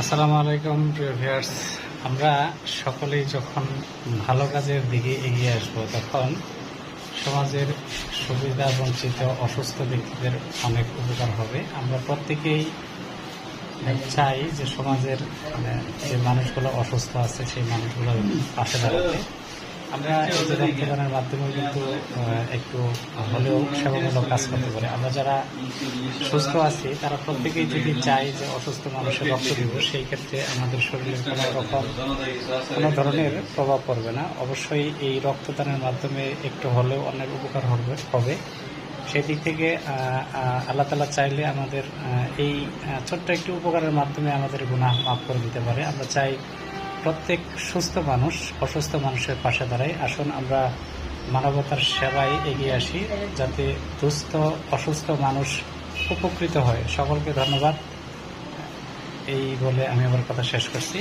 আসসালামু আলাইকুম ভিউয়ার্স। আমরা সকলেই যখন ভালো কাজের দিকে এগিয়ে আসব, তখন সমাজের সুবিধা বঞ্চিত অসুস্থ ব্যক্তিদের অনেক উপকার হবে। আমরা প্রত্যেকেই চাই যে সমাজের মানে যে মানুষগুলো অসুস্থ আছে, সেই মানুষগুলো পাশে দাঁড়াতে। আমরা এই যে রক্তদানের মাধ্যমে কিন্তু একটু হলেও সেবামূলক কাজ করতে পারি। আমরা যারা সুস্থ আছি তারা প্রত্যেকেই যদি চাই যে অসুস্থ মানুষের রক্ত দিব সেই ক্ষেত্রে আমাদের শরীরে কোনো রকম কোনো ধরনের প্রভাব পড়বে না। অবশ্যই এই রক্তদানের মাধ্যমে একটু হলেও অনেক উপকার হবে হবে। সেই দিক থেকে আল্লাহ তালা চাইলে আমাদের এই ছোট্ট একটি উপকারের মাধ্যমে আমাদের গুণাহ মাফ করে দিতে পারে। আমরা চাই প্রত্যেক সুস্থ মানুষ অসুস্থ মানুষের পাশে দাঁড়াই আসুন, আমরা মানবতার সেবায় এগিয়ে আসি, যাতে দুস্থ, অসুস্থ মানুষ উপকৃত হয়। সকলকে ধন্যবাদ। এই বলে আমি আমার কথা শেষ করছি।